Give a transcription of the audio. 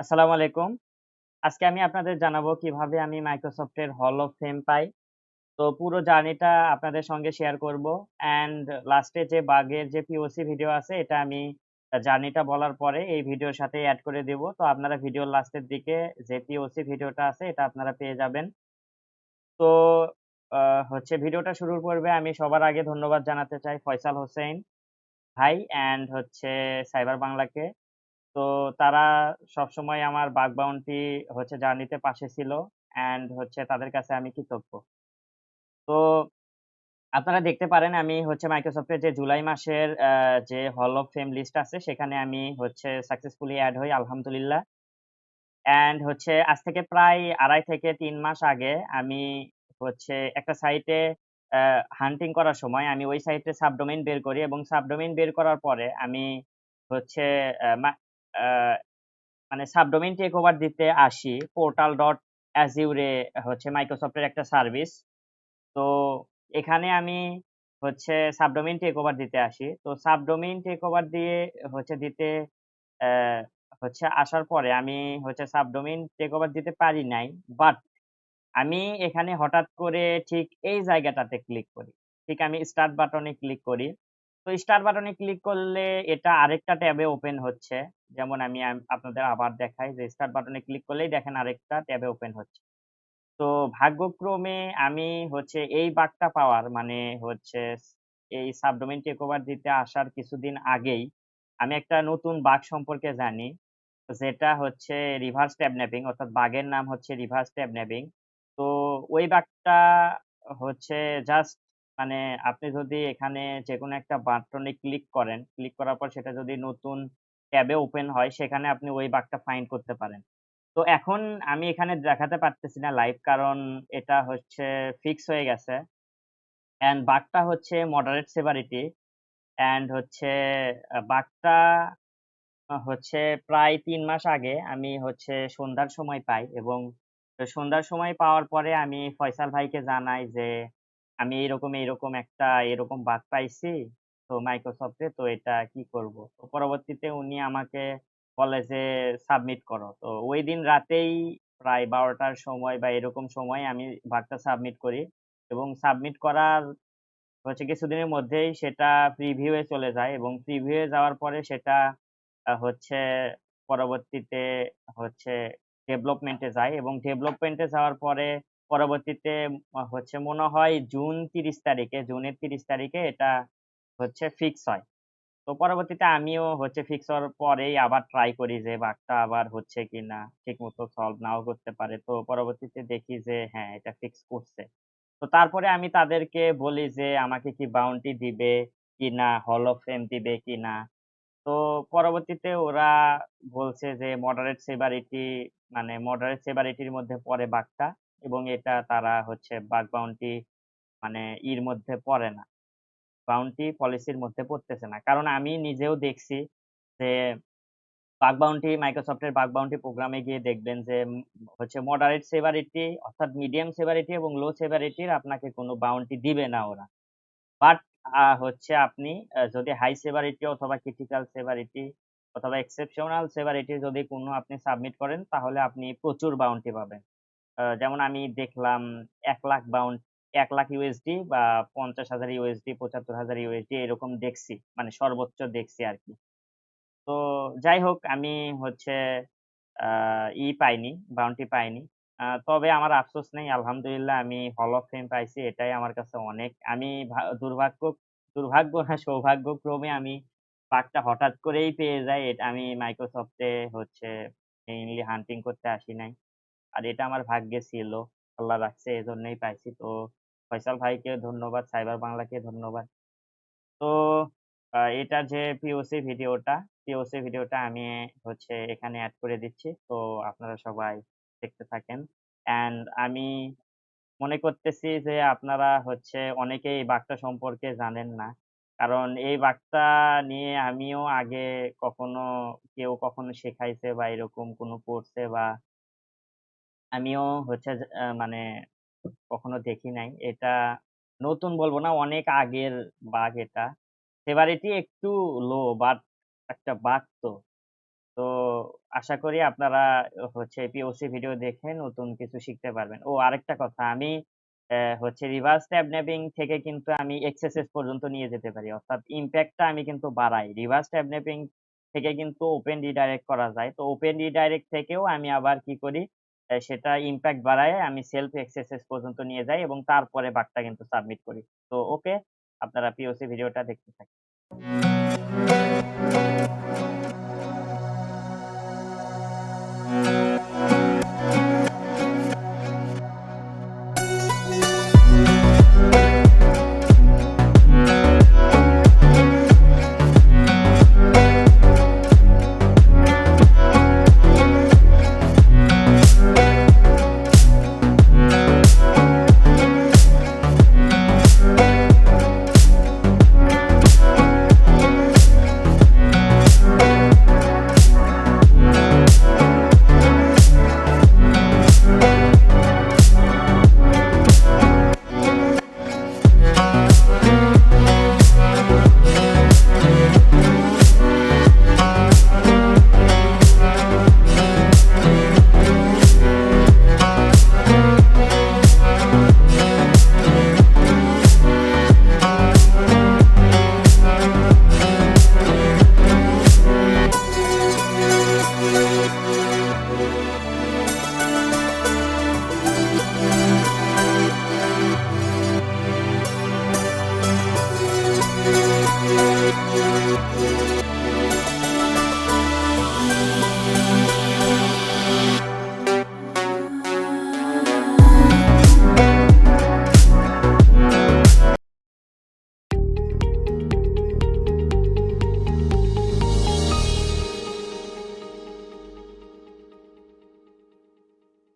আসসালামু আলাইকুম। আজকে আমি আপনাদের জানাব কীভাবে আমি এর হল অফ ফেম পাই। তো পুরো জার্নিটা আপনাদের সঙ্গে শেয়ার করব। অ্যান্ড লাস্টে যে বাগের যে POC ভিডিও আছে, এটা আমি জার্নিটা বলার পরে এই ভিডিওর সাথে অ্যাড করে দেব। তো আপনারা ভিডিওর লাস্টের দিকে যে POC ভিডিওটা আছে, এটা আপনারা পেয়ে যাবেন। তো হচ্ছে ভিডিওটা শুরুর পূর্বে আমি সবার আগে ধন্যবাদ জানাতে চাই ফয়সাল হোসেন ভাই অ্যান্ড হচ্ছে সাইবার বাংলাকে। তো তারা সবসময় আমার বাগ বাউন্টি হচ্ছে জার্নিতে পাশে ছিল অ্যান্ড হচ্ছে তাদের কাছে আমি কৃতজ্ঞ। তো আপনারা দেখতে পারেন আমি হচ্ছে এর যে জুলাই মাসের যে হল অফ ফেম লিস্ট আছে, সেখানে আমি হচ্ছে সাকসেসফুলি এড হই, আলহামদুলিল্লাহ। অ্যান্ড হচ্ছে আজ থেকে প্রায় ২.৫ থেকে তিন মাস আগে আমি হচ্ছে একটা সাইটে হান্টিং করার সময় আমি ওই সাইটে সাবডোমেইন বের করি এবং সাবডোমেইন বের করার পরে আমি হচ্ছে মানে সাবডোমেইন টেক ওভার দিতে আসি portal.azure এ হচ্ছে মাইক্রোসফটের একটা সার্ভিস। তো এখানে আমি হচ্ছে সাবডোমেইন টেক ওভার দিতে আসি। তো সাবডোমেইন টেক ওভার দিয়ে হচ্ছে দিতে হচ্ছে আসার পরে আমি হচ্ছে সাবডোমেইন টেক ওভার দিতে পারি নাই। বাট আমি এখানে হঠাৎ করে ঠিক এই জায়গাটাতে ক্লিক করি। ঠিক আমি স্টার্ট বাটনে ক্লিক করি। তো স্টার বাটনে ক্লিক করলে এটা আরেকটা ট্যাবে ওপেন হচ্ছে। যেমন আমি আপনাদের আবার দেখাই যে স্টার বাটনে ক্লিক করলেই দেখেন আরেকটা ট্যাবে ওপেন হচ্ছে। তো ভাগ্যক্রমে আমি হচ্ছে এই বাগটা পাওয়ার মানে হচ্ছে এই সাবডোমেইন টেক ওভার দিতে আসার কিছুদিন আগেই আমি একটা নতুন বাগ সম্পর্কে জানি। যেটা হচ্ছে রিভার্স ট্যাব ন্যাপিং অর্থাৎ বাগের নাম হচ্ছে রিভার্স ট্যাব ন্যাপিং। তো ওই বাগটা হচ্ছে জাস্ট মানে আপনি যদি এখানে যেকোনো একটা বাটনে ক্লিক করেন, ক্লিক করার পর সেটা যদি নতুন ট্যাবে ওপেন হয় সেখানে আপনি ওই বাগটা ফাইন্ড করতে পারেন। তো এখন আমি এখানে দেখাতে পারতেছি না লাইভ কারণ এটা হচ্ছে ফিক্স হয়ে গেছে। অ্যান্ড বাগটা হচ্ছে মডারেট সেভারিটি অ্যান্ড হচ্ছে আ বাগটা হচ্ছে প্রায় তিন মাস আগে আমি হচ্ছে সন্ধ্যার সময় পাই এবং সন্ধ্যার সময় পাওয়ার পরে আমি ফয়সাল ভাইকে জানাই যে, "আমি এরকম এইরকম একটা, এরকম বাগ পাইছি তো এ তো এটা কি করব?" তো পরবর্তীতে উনি আমাকে কলেজে "সাবমিট করো।" তো ওই দিন রাতেই প্রায় ১২ঃ০০ টার সময় বা এরকম সময় আমি বাগটা সাবমিট করি এবং সাবমিট করার হচ্ছে কিছুদিনের মধ্যেই সেটা প্রিভিউ এ চলে যায় এবং প্রিভিউ এ যাওয়ার পরে সেটা হচ্ছে পরবর্তীতে হচ্ছে ডেভেলপমেন্টে যায় এবং ডেভেলপমেন্টে যাওয়ার পরে পরবর্তীতে হচ্ছে মনে হয় জুন ৩০ তারিখে, জুনের ৩০ তারিখে এটা হচ্ছে ফিক্স হয়। তো পরবর্তীতে আমিও হচ্ছে ফিক্স হওয়ার পরেই আবার ট্রাই করি যে বাঘটা আবার হচ্ছে কিনা, ঠিকমতো সলভ নাও করতে পারে। তো পরবর্তীতে দেখি যে হ্যাঁ, এটা ফিক্স করছে। তো তারপরে আমি তাদেরকে বলি যে আমাকে কি বাউন্টি দিবে কিনা, হল অফ ফেম দিবে কিনা। তো পরবর্তীতে ওরা বলছে যে মডারেট সেভারিটি মানে মডারেট সেভারিটির মধ্যে পড়ে বাগটা এবং এটা তারা হচ্ছে বাগ বাউন্টি মানে ইর মধ্যে পড়ে না। বাউন্টি পলিসির মধ্যে পড়তেছে না। কারণ আমি নিজেও দেখছি যে বাগ বাউন্টি মাইক্রোসফটের বাগ বাউন্টি প্রোগ্রামে গিয়ে দেখবেন যে হচ্ছে মডারেট সেভারিটি অর্থাৎ মিডিয়াম সেভারিটি এবং লো সেভারিটির আপনাকে কোনো বাউন্টি দিবে না ওরা। বাট হচ্ছে আপনি যদি হাই সেভারিটি অথবা ক্রিটিক্যাল সেভারিটি অথবা এক্সেপশনাল সেভারিটি যদি কোনো আপনি সাবমিট করেন, তাহলে আপনি প্রচুর বাউন্টি পাবেন। যেমন আমি দেখলাম ১,০০,০০০ বাউন্ড ১,০০,০০০ ইউএসডি বা ৫০,০০০ ইউএসডি, ৭৫,০০০ ইউএসডি এরকম দেখছি। মানে সর্বোচ্চ দেখছি আরকি। তো যাই হোক আমি হচ্ছে ই পাইনি, বাউন্টি পাইনি। তবে আমার আফসোস নেই। আলহামদুলিল্লাহ আমি হল অফ ফেম পাইছি। এটাই আমার কাছে অনেক। আমি দুর্ভাগ্য দুর্ভাগ্য না সৌভাগ্যক্রমে আমি বাগটা হঠাৎ করেই পেয়ে যাই। আমি এ হচ্ছে মেইনলি হান্টিং করতে আসি নাই। আর এটা আমার ভাগ্যে ছিল। আল্লাহ রাখছে এজন্যই পাইছি। তো ফয়সাল ভাইকে ধন্যবাদ, সাইবার বাংলাকে ধন্যবাদ। তো এটা যে POC ভিডিওটা, POC ভিডিওটা আমি হচ্ছে এখানে অ্যাড করে দিচ্ছি। তো আপনারা সবাই দেখতে থাকেন। অ্যান্ড আমি মনে করতেছি যে আপনারা হচ্ছে অনেকেই এই বাগটা সম্পর্কে জানেন না। কারণ এই বাগটা নিয়ে আমিও আগে কখনো কেউ কখনো শেখাইছে বা এরকম কোনো কোর্সে বা আমিও হচ্ছে মানে কখনো দেখি নাই। এটা নতুন বলব না, অনেক আগের বাঘ এটা। সেভারিটি একটু লো বাট একটা বাঘ তো। তো আশা করি আপনারা হচ্ছে পিওসি ভিডিও দেখে নতুন কিছু শিখতে পারবেন। ও আরেকটা কথা আমি হচ্ছে রিভার্স ট্যাব ন্যাপিং থেকে কিন্তু আমি এক্সএসএস পর্যন্ত নিয়ে যেতে পারি। অর্থাৎ ইমপ্যাক্টটা আমি কিন্তু বাড়াই। রিভার্স ট্যাব ন্যাপিং থেকে কিন্তু ওপেন রিডাইরেক্ট করা যায়। তো ওপেন রিডাইরেক্ট থেকেও আমি আবার কি করি সেটা ইম্প্যাক্ট বাড়ায়, আমি সেলফ এক্সেসেস পর্যন্ত নিয়ে যাই এবং তারপরে বাগটা কিন্তু সাবমিট করি। তো ওকে আপনারা পিওসি ভিডিওটা দেখতে থাকেন।